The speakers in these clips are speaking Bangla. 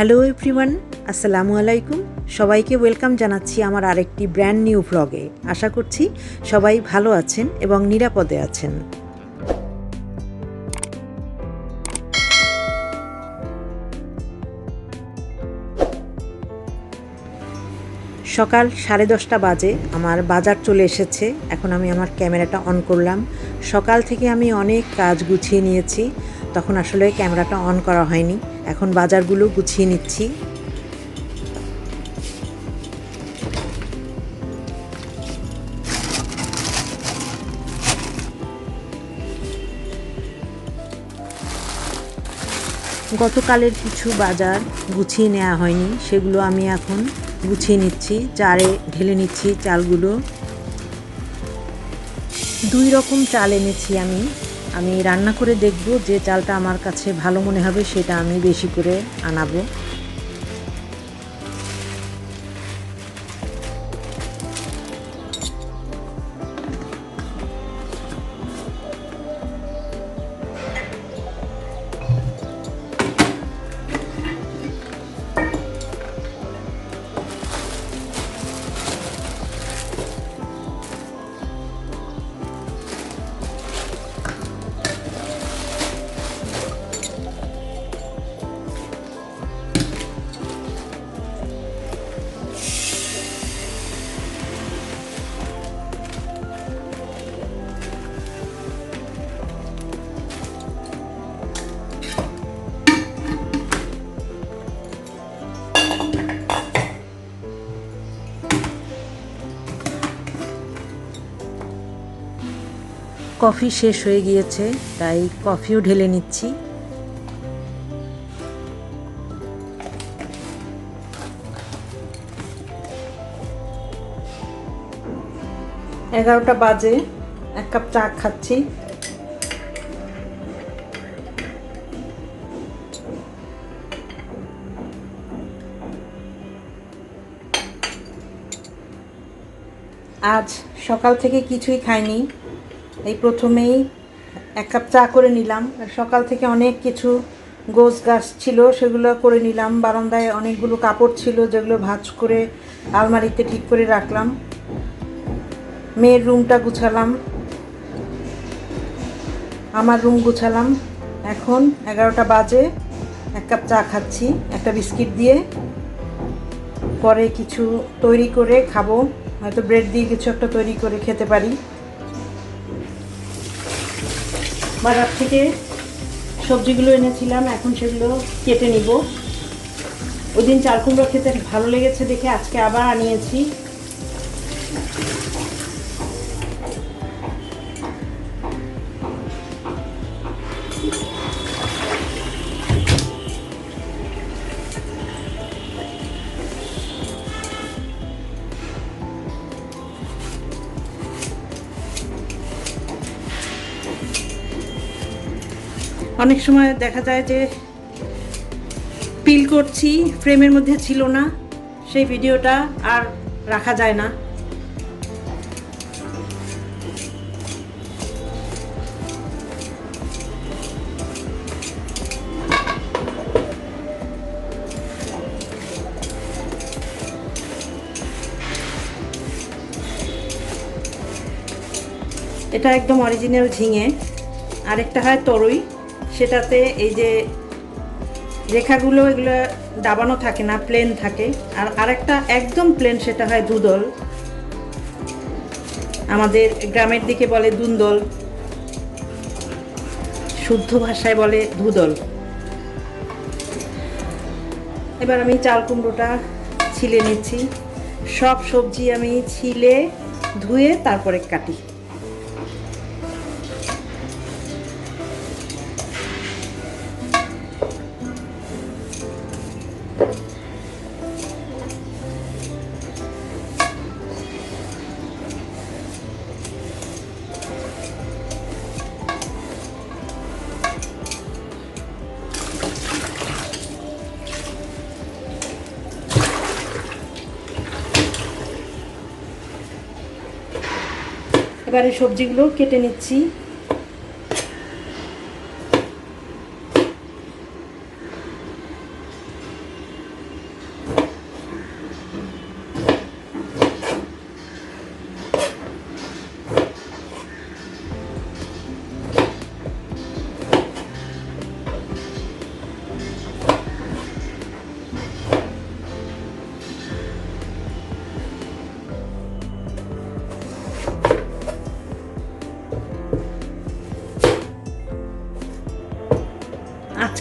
হ্যালো এভরিওয়ান, আসসালামু আলাইকুম। সবাইকে ওয়েলকাম জানাচ্ছি আমার আরেকটি ব্র্যান্ড নিউ ব্লগে। আশা করছি সবাই ভালো আছেন এবং নিরাপদে আছেন। সকাল সাড়ে দশটা বাজে, আমার বাজার চলে এসেছে। এখন আমি আমার ক্যামেরাটা অন করলাম। সকাল থেকে আমি অনেক কাজ গুছিয়ে নিয়েছি। তখন আসলে ক্যামেরাটা অন করা হয়নি। এখন বাজারগুলো গুছিয়ে নিচ্ছি। গতকালের কিছু বাজার গুছিয়ে নেওয়া হয়নি, সেগুলো আমি এখন গুছিয়ে নিচ্ছি, চারে ঢেলে নিচ্ছি চালগুলো। দুই রকম চাল এনেছি আমি। আমি রান্না করে দেখব যে চালটা আমার কাছে ভালো মনে হবে, সেটা আমি বেশি করে আনাবো। কফি শেষ হয়ে গিয়েছে, তাই কফিও ঢেলে নিচ্ছি। এগারোটা বাজে, এক কাপ চা খাচ্ছি। আজ সকাল থেকে কিছুই খাইনি। এই প্রথমেই এক কাপ চা করে নিলাম। সকাল থেকে অনেক কিছু গোছ গাছ ছিল, সেগুলো করে নিলাম। বারান্দায় অনেকগুলো কাপড় ছিল, যেগুলো ভাজ করে আলমারিতে ঠিক করে রাখলাম। মেয়ের রুমটা গুছালাম। আমার রুম গুছালাম। এখন এগারোটা বাজে। এক কাপ চা খাচ্ছি, একটা বিস্কিট দিয়ে। পরে কিছু তৈরি করে খাব। হয়তো ব্রেড দিয়ে কিছু একটা তৈরি করে খেতে পারি। বাজার থেকে সবজিগুলো এনেছিলাম, এখন সেগুলো কেটে নিব। ওই দিন চাল কুমড়ো খেতে ভালো লেগেছে দেখে আজকে আবার আনিয়েছি। অনেক সময় দেখা যায় যে পিল করছি, ফ্রেমের মধ্যে ছিল না, সেই ভিডিওটা আর রাখা যায় না। এটা একদম অরিজিনাল ঝিঙে, আরেকটা হয় তরুই। সেটাতে এই যে রেখাগুলো এগুলো দাবানো থাকে না প্লেন থাকে। আর আরেকটা একদম প্লেন সেটা হয় দুদল। আমাদের গ্রামের দিকে বলে দুন্দল। শুদ্ধ ভাষায় বলে ধুদল এবার আমি চাল কুমড়োটা ছিলে নিচ্ছি। সব সবজি আমি ছিলে ধুয়ে তারপরে কাটি। এবারে সবজিগুলো কেটে নিচ্ছি।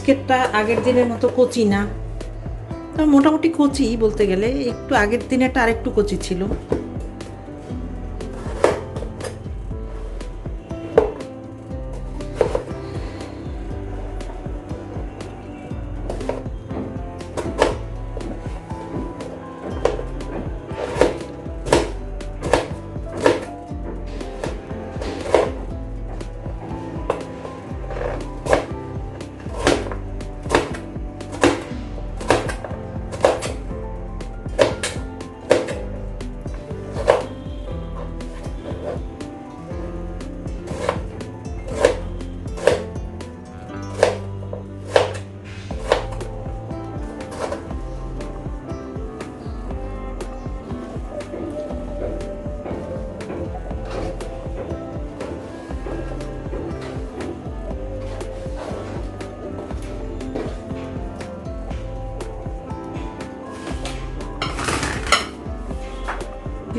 আজকেরটা আগের দিনের মতো কচি না। মোটামুটি কচি বলতে গেলে, একটু আগের দিনেরটা আরেকটু কচি ছিল।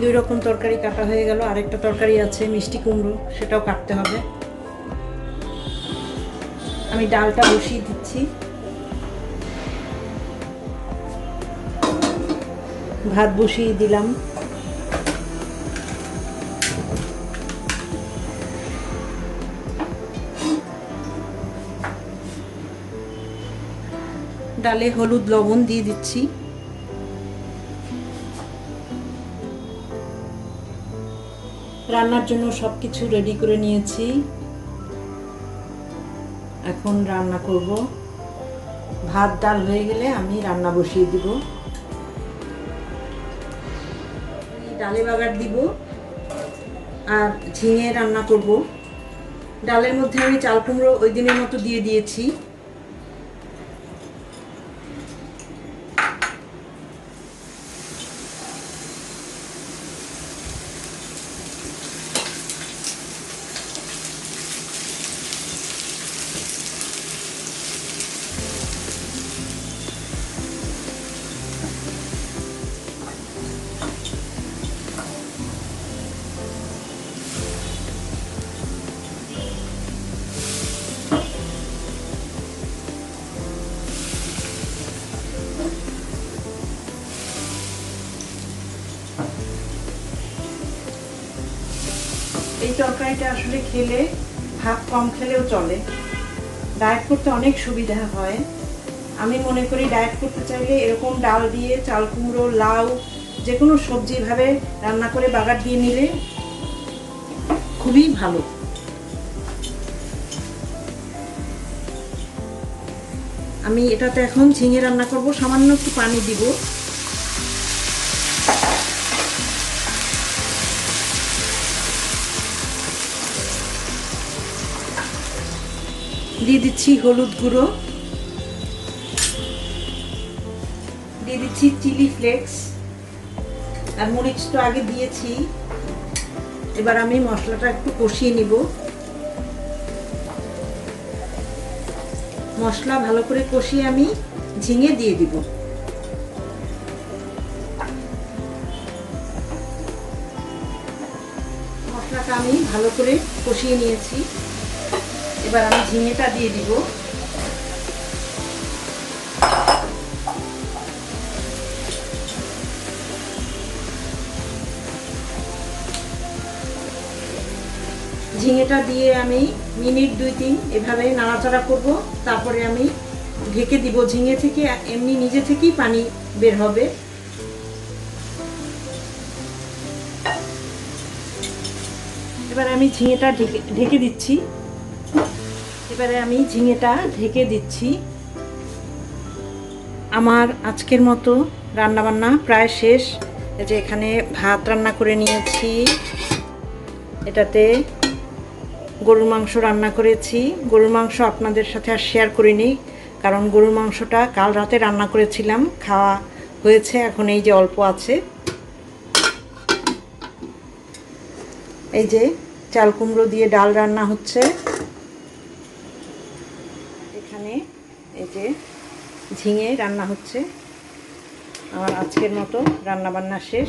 দুই রকম তরকারি কাটা হয়ে গেল। আরেকটা তরকারি আছে মিষ্টি কুমড়ো, সেটাও কাটতে হবে। আমি ডালটা বসিয়ে দিচ্ছি। ভাত বসিয়ে দিলাম। ডালে হলুদ লবণ দিয়ে দিচ্ছি। রান্নার জন্য সব কিছু রেডি করে নিয়েছি। এখন রান্না করব। ভাত, ডাল হয়ে গেলে আমি রান্না বসিয়ে দিব। ডালে বাগার দিব আর ঝিঙে রান্না করব। ডালের মধ্যে আমি চাল কুমড়ো ওই দিনের মতো দিয়ে দিয়েছি। তরকারিটা আসলে খেলে ভাত কম খেলেও চলে। ডায়েট করতে অনেক সুবিধা হয়। আমি মনে করি ডায়েট করতে চাইলে এরকম ডাল দিয়ে চাল কুমড়ো, লাউ যে কোনো সবজি ভাবে রান্না করে বাগার দিয়ে নিলে খুবই ভালো। আমি এটাতে এখন ঝিঙে রান্না করব, সামান্য একটু পানি দিব। দিয়ে দিচ্ছি হলুদ গুঁড়ো। দিয়ে দিচ্ছি চিলি ফ্লেক্স। আর মরিচ তো আগে দিয়েছি। এবার আমি মশলাটা একটু কষিয়ে নিব। মশলা ভালো করে কষিয়ে আমি ঝিঙে দিয়ে দিব। মশলাটা আমি ভালো করে কষিয়ে নিয়েছি। এবার আমি ঝিঙেটা দিয়ে দিব। ঝিঙেটা দিয়ে আমি মিনিট দুই তিন এভাবে নাড়াচাড়া করব। তারপরে আমি ঢেকে দিব ঝিঙে থেকে, এমনি নিজে থেকেই পানি বের হবে। এবার আমি ঝিঙেটা ঢেকে ঢেকে দিচ্ছি। এবারে আমি ঝিঙেটা ঢেকে দিচ্ছি। আমার আজকের মতো রান্নাবান্না প্রায় শেষ। যে এখানে ভাত রান্না করে নিয়েছি। এটাতে গরুর মাংস রান্না করেছি। গরুর মাংস আপনাদের সাথে আর শেয়ার করিনি কারণ গরুর মাংসটা কাল রাতে রান্না করেছিলাম, খাওয়া হয়েছে, এখন এই যে অল্প আছে। এই যে চাল কুমড়ো দিয়ে ডাল রান্না হচ্ছে এখানে এই যে ঝিঙে রান্না হচ্ছে। আমার আজকের মতো রান্না বান্না শেষ।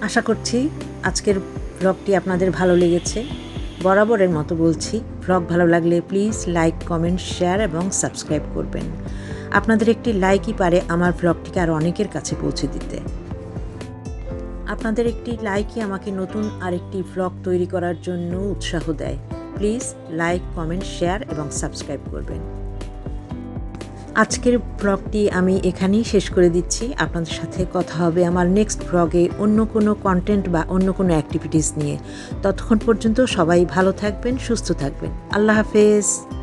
আশা করছি আজকের ব্লগটি আপনাদের ভালো লেগেছে। বরাবরের মতো বলছি ভ্লগ ভালো লাগলে প্লিজ লাইক কমেন্ট শেয়ার এবং সাবস্ক্রাইব করবেন। আপনাদের একটি লাইকই পারে আমার ভ্লগটিকে আরও অনেকের কাছে পৌঁছে দিতে। আপনাদের একটি লাইকই আমাকে নতুন আরেকটি ভ্লগ তৈরি করার জন্য উৎসাহ দেয়। প্লিজ লাইক কমেন্ট শেয়ার এবং সাবস্ক্রাইব করবেন। আজকের ব্লগটি আমি এখানেই শেষ করে দিচ্ছি। আপনাদের সাথে কথা হবে আমার নেক্সট ব্লগে অন্য কোনো কন্টেন্ট বা অন্য কোনো অ্যাক্টিভিটিস নিয়ে। ততক্ষণ পর্যন্ত সবাই ভালো থাকবেন, সুস্থ থাকবেন। আল্লাহ হাফেজ।